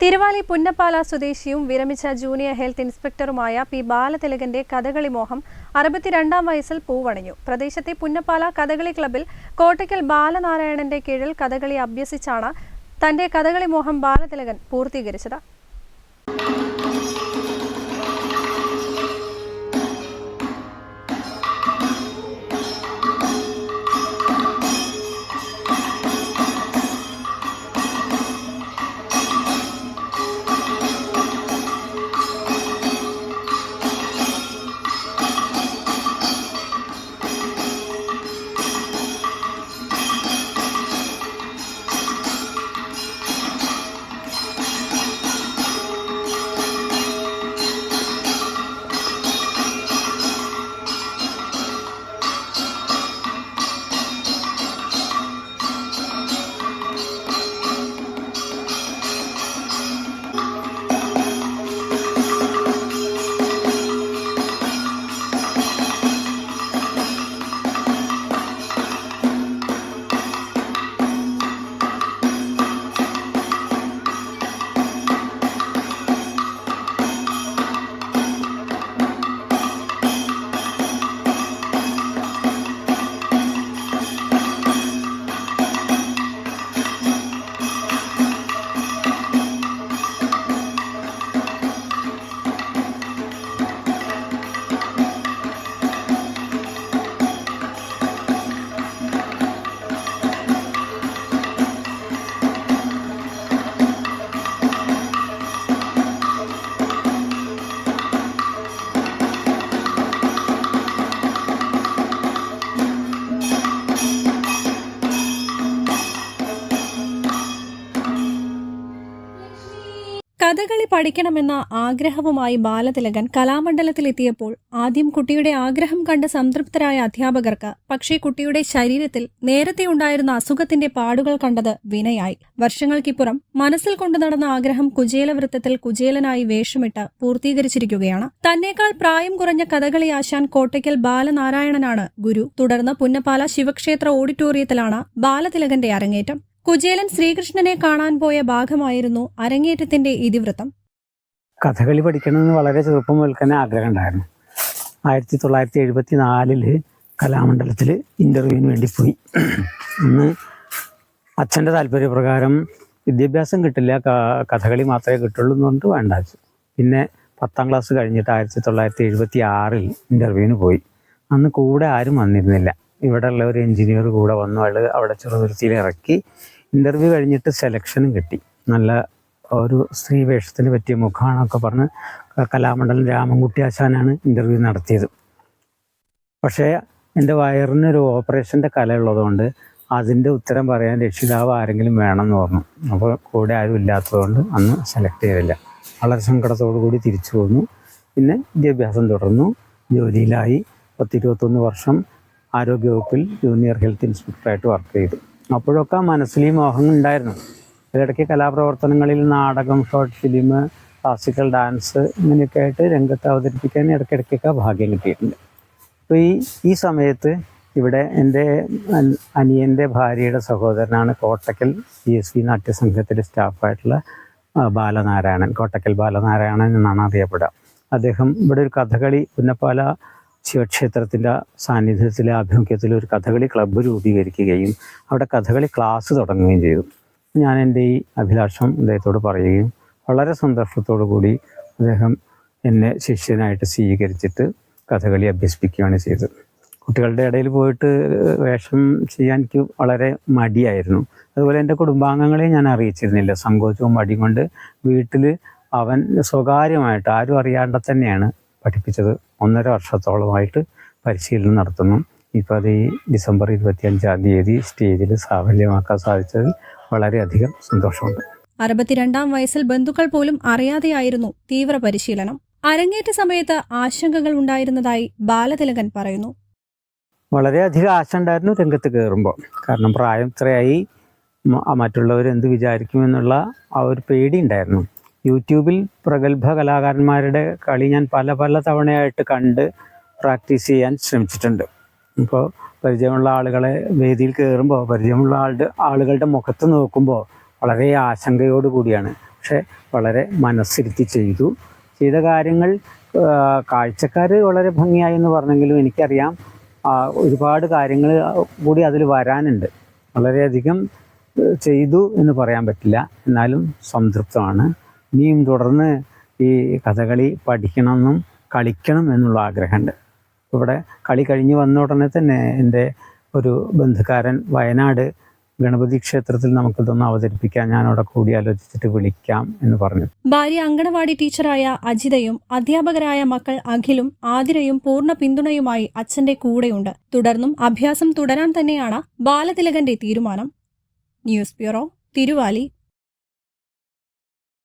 Thiruvali Punnappala സ്വദേശിയും വിരമിച്ച junior health ഇൻസ്പെക്ടറുമായ പി ബാലതിലകന്റെ കഥകളി മോഹം അറുപത്തിരണ്ടാം വയസ്സിൽ പൂവണഞ്ഞു. പ്രദേശത്തെ പുന്നപ്പാല കഥകളി ക്ലബിൽ കോട്ടയ്ക്കൽ ബാലനാരായണന്റെ കീഴിൽ കഥകളി അഭ്യസിച്ചാണ് തന്റെ കഥകളി മോഹം ബാലതിലകൻ പൂർത്തീകരിച്ചത്. കഥകളി പഠിക്കണമെന്ന ആഗ്രഹവുമായി ബാലതിലകൻ കലാമണ്ഡലത്തിലെത്തിയപ്പോൾ ആദ്യം കുട്ടിയുടെ ആഗ്രഹം കണ്ട് സംതൃപ്തരായ അധ്യാപകർക്ക് പക്ഷേ കുട്ടിയുടെ ശരീരത്തിൽ നേരത്തെ ഉണ്ടായിരുന്ന അസുഖത്തിന്റെ പാടുകൾ കണ്ടത് വിനയായി. വർഷങ്ങൾക്കിപ്പുറം മനസ്സിൽ കൊണ്ടു നടന്ന ആഗ്രഹം കുചേലവൃത്തത്തിൽ കുചേലനായി വേഷമിട്ട് പൂർത്തീകരിച്ചിരിക്കുകയാണ്. തന്നേക്കാൾ പ്രായം കുറഞ്ഞ കഥകളി ആശാൻ കോട്ടയ്ക്കൽ ബാലനാരായണനാണ് ഗുരു. തുടർന്ന് പുന്നപ്പാല ശിവക്ഷേത്ര ഓഡിറ്റോറിയത്തിലാണ് ബാലതിലകന്റെ അരങ്ങേറ്റം. കുചേലൻ ശ്രീകൃഷ്ണനെ കാണാൻ പോയ ഭാഗമായിരുന്നു അരങ്ങേറ്റത്തിന്റെ ഇതിവൃത്തം. കഥകളി പഠിക്കണമെന്ന് വളരെ ചെറുപ്പം മുതൽ തന്നെ ആഗ്രഹം ഉണ്ടായിരുന്നു ആയിരത്തി തൊള്ളായിരത്തി എഴുപത്തി നാലിൽ കലാമണ്ഡലത്തിൽ ഇന്റർവ്യൂവിന് വേണ്ടി പോയി. അന്ന് അച്ഛന്റെ താല്പര്യപ്രകാരം വിദ്യാഭ്യാസം കിട്ടില്ല കഥകളി മാത്രമേ കിട്ടുള്ളൂ എന്നുകൊണ്ട് വേണ്ട വെച്ചു. പിന്നെ പത്താം ക്ലാസ് കഴിഞ്ഞിട്ട് ആയിരത്തി തൊള്ളായിരത്തി എഴുപത്തി ആറിൽ ഇന്റർവ്യൂവിന് പോയി. അന്ന് കൂടെ ആരും വന്നിരുന്നില്ല. ഇവിടെ ഉള്ള ഒരു എഞ്ചിനീയർ കൂടെ വന്നു. അയാൾ അവിടെ ചെറുതുരുത്തിയിൽ ഇറക്കി. ഇന്റർവ്യൂ കഴിഞ്ഞിട്ട് സെലക്ഷനും കിട്ടി. നല്ല ഒരു സ്ത്രീ വേഷത്തിന് പറ്റിയ മുഖമാണൊക്കെ പറഞ്ഞ് കലാമണ്ഡലം രാമൻകുട്ടി ആശാനാണ് ഇന്റർവ്യൂ നടത്തിയത്. പക്ഷേ എന്റെ വയറിനൊരു ഓപ്പറേഷന്റെ കല ഉള്ളതുകൊണ്ട് അതിന്റെ ഉത്തരം പറയാൻ രക്ഷിതാവ് ആരെങ്കിലും വേണമെന്ന് പറഞ്ഞു. അപ്പോൾ കൂടെ ആരും ഇല്ലാത്തതുകൊണ്ട് അന്ന് സെലക്ട് ചെയ്തില്ല. വളരെ സങ്കടത്തോടു കൂടി തിരിച്ചു പോന്നു പിന്നെ വിദ്യാഭ്യാസം തുടർന്നു. ജോലിയിലായി. പത്തിരുപത്തൊന്ന് വർഷം ആരോഗ്യവകുപ്പിൽ ജൂനിയർ ഹെൽത്ത് ഇൻസ്പെക്ടറായിട്ട് വർക്ക് ചെയ്തു. അപ്പോഴൊക്കെ മനസ്സിൽ ഈ മോഹം ഉണ്ടായിരുന്നു. ഇതിടയ്ക്ക് കലാപ്രവർത്തനങ്ങളിൽ നാടകം ഷോർട്ട് ഫിലിം ക്ലാസിക്കൽ ഡാൻസ് ഇങ്ങനെയൊക്കെ ആയിട്ട് രംഗത്ത് അവതരിപ്പിക്കാൻ ഇടയ്ക്കിടയ്ക്കൊക്കെ ഭാഗ്യം കിട്ടിയിട്ടുണ്ട്. അപ്പോൾ ഈ ഈ സമയത്ത് ഇവിടെ എന്റെ അനിയന്റെ ഭാര്യയുടെ സഹോദരനാണ് കോട്ടക്കൽ പി എസ് സി നാട്യസംഘത്തിലെ സ്റ്റാഫായിട്ടുള്ള ബാലനാരായണൻ. കോട്ടക്കൽ ബാലനാരായണൻ എന്നാണ് അറിയപ്പെടുക. അദ്ദേഹം ഇവിടെ ഒരു കഥകളി പുന്നപ്പാല ശിവക്ഷേത്രത്തിന്റെ സാന്നിധ്യത്തിലെ ആഭിമുഖ്യത്തിൽ ഒരു കഥകളി ക്ലബ്ബ് രൂപീകരിക്കുകയും അവിടെ കഥകളി ക്ലാസ് തുടങ്ങുകയും ചെയ്തു. ഞാൻ എന്റെ ഈ അഭിലാഷം അദ്ദേഹത്തോട് പറയുകയും വളരെ സന്തോഷത്തോടു കൂടി അദ്ദേഹം എന്നെ ശിഷ്യനായിട്ട് സ്വീകരിച്ചിട്ട് കഥകളി അഭ്യസിപ്പിക്കുകയാണ് ചെയ്തത്. കുട്ടികളുടെ ഇടയിൽ പോയിട്ട് വേഷം ചെയ്യാൻ എനിക്ക് വളരെ മടിയായിരുന്നു. അതുപോലെ എന്റെ കുടുംബാംഗങ്ങളെ ഞാൻ അറിയിച്ചിരുന്നില്ല. സങ്കോചവും മടിയും കൊണ്ട് വീട്ടിൽ അവൻ സ്വകാര്യമായിട്ട് ആരും അറിയാണ്ട് തന്നെയാണ് പഠിപ്പിച്ചത് ഒന്നര വർഷത്തോളമായിട്ട് പരിശീലനം നടത്തുന്നു. ഇപ്പോൾ അത് ഈ ഡിസംബർ ഇരുപത്തിയഞ്ചാം തീയതി സ്റ്റേജിൽ സാഫല്യമാക്കാൻ സാധിച്ചതിൽ വളരെയധികം സന്തോഷമുണ്ട്. അറുപത്തിരണ്ടാം വയസ്സിൽ ബന്ധുക്കൾ പോലും അറിയാതെയായിരുന്നു തീവ്ര പരിശീലനം. അരങ്ങേറ്റ സമയത്ത് ആശങ്കകൾ ഉണ്ടായിരുന്നതായി ബാലതിലകൻ പറയുന്നു. വളരെയധികം ആശ ഉണ്ടായിരുന്നു രംഗത്ത് കയറുമ്പോൾ. കാരണം പ്രായം ഇത്രയായി. മറ്റുള്ളവരെന്ത് മറ്റുള്ളവർ എന്ത് വിചാരിക്കുമെന്നുള്ള ആ ഒരു പേടി ഉണ്ടായിരുന്നു. യൂട്യൂബിൽ പ്രഗത്ഭ കലാകാരന്മാരുടെ കളി ഞാൻ പല പല തവണയായിട്ട് കണ്ട് പ്രാക്ടീസ് ചെയ്യാൻ ശ്രമിച്ചിട്ടുണ്ട്. ഇപ്പോൾ പരിചയമുള്ള ആളുകളെ വേദിയിൽ കയറുമ്പോൾ പരിചയമുള്ള ആളുടെ ആളുകളുടെ മുഖത്ത് നോക്കുമ്പോൾ വളരെ ആശങ്കയോട് കൂടിയാണ്. പക്ഷെ വളരെ മനസ്സിരുത്തി ചെയ്തു. ചെയ്ത കാര്യങ്ങൾ കാഴ്ചക്കാർ വളരെ ഭംഗിയായി എന്ന് പറഞ്ഞെങ്കിലും എനിക്കറിയാം ഒരുപാട് കാര്യങ്ങൾ കൂടി അതിൽ വരാനുണ്ട്. വളരെയധികം ചെയ്തു എന്ന് പറയാൻ പറ്റില്ല. എന്നാലും സംതൃപ്തമാണ്. ഇനിയും തുടർന്ന് ഈ കഥകളി പഠിക്കണമെന്നും കളിക്കണം എന്നുള്ള ആഗ്രഹമുണ്ട്. ഇവിടെ കളി കഴിഞ്ഞ് വന്ന ഉടനെ തന്നെ എന്റെ ഒരു ബന്ധുക്കാരൻ വയനാട് ഗണപതി ക്ഷേത്രത്തിൽ നമുക്കിതൊന്ന് അവതരിപ്പിക്കാൻ ഞാൻ അവിടെ കൂടിയാലോചിച്ചിട്ട് വിളിക്കാം എന്ന് പറഞ്ഞു. ഭാര്യ അങ്കണവാടി ടീച്ചറായ അജിതയും അധ്യാപകരായ മക്കൾ അഖിലും ആതിരയും പൂർണ പിന്തുണയുമായി അച്ഛന്റെ കൂടെയുണ്ട്. തുടർന്നും അഭ്യാസം തുടരാൻ തന്നെയാണ് ബാലതിലകന്റെ തീരുമാനം. News bureau Thiruvali.